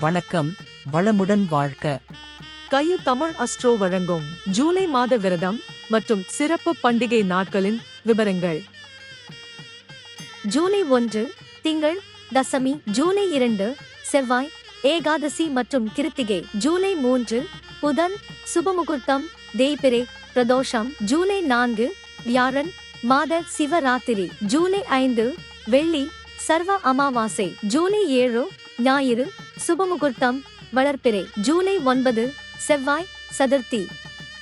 வணக்கம் வளமுடன் வாழ்க. கையு தமிழ் அஸ்ட்ரோ வழங்கும் ஜூலை மாத விரதம் மற்றும் சிறப்பு பண்டிகை நாட்களின் விவரங்கள். ஜூலை ஒன்று திங்கள் தசமி ஜூலை இரண்டு செவ்வாய் ஏகாதசி மற்றும் கிருத்திகை. ஜூலை மூன்று புதன் சுபமுகூர்த்தம் தேய்பிரே பிரதோஷம். ஜூலை நான்கு வியாழன் மாத சிவராத்திரி. ஜூலை ஐந்து வெள்ளி சர்வ அமாவாசை. ஜூலை ஏழு ஞாயிறு சுபமுகூர்த்தம் வளர்ப்பிறை ஜூலை ஒன்பது செவ்வாய் சதுர்த்தி.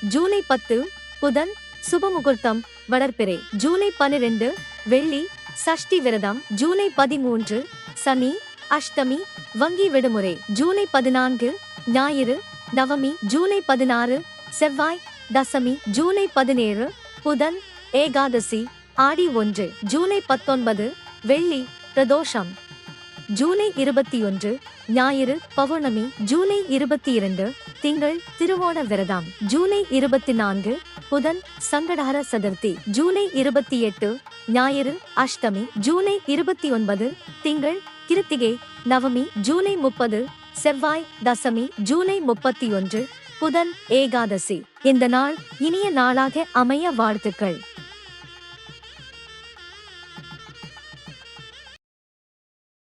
ஜூலை பத்து புதன் சுபமுகூர்த்தம் வளர்ப்பிறை. ஜூலை பனிரெண்டு வெள்ளி சஷ்டி விரதம். ஜூலை பதிமூன்று சனி அஷ்டமி வங்கி விடுமுறை. ஜூலை பதினான்கு ஞாயிறு நவமி. ஜூலை பதினாறு செவ்வாய் தசமி. ஜூலை பதினேழு புதன் ஏகாதசி ஆடி ஒன்று. ஜூலை பத்தொன்பது வெள்ளி பிரதோஷம். ஜூலை இருபத்தி ஒன்று ஞாயிறு பௌர்ணமி ஜூலை இருபத்தி இரண்டு திங்கள் திருவோண விரதம். ஜூலை இருபத்தி நான்கு புதன் சங்கடஹர சதுர்த்தி. ஜூலை இருபத்தி எட்டு ஞாயிறு அஷ்டமி. ஜூலை இருபத்தி ஒன்பது திங்கள் கிருத்திகை நவமி. ஜூலை முப்பது செவ்வாய் தசமி. ஜூலை முப்பத்தி ஒன்று புதன் ஏகாதசி. இந்த நாள் இனிய நாளாக அமைய வாழ்த்துக்கள்.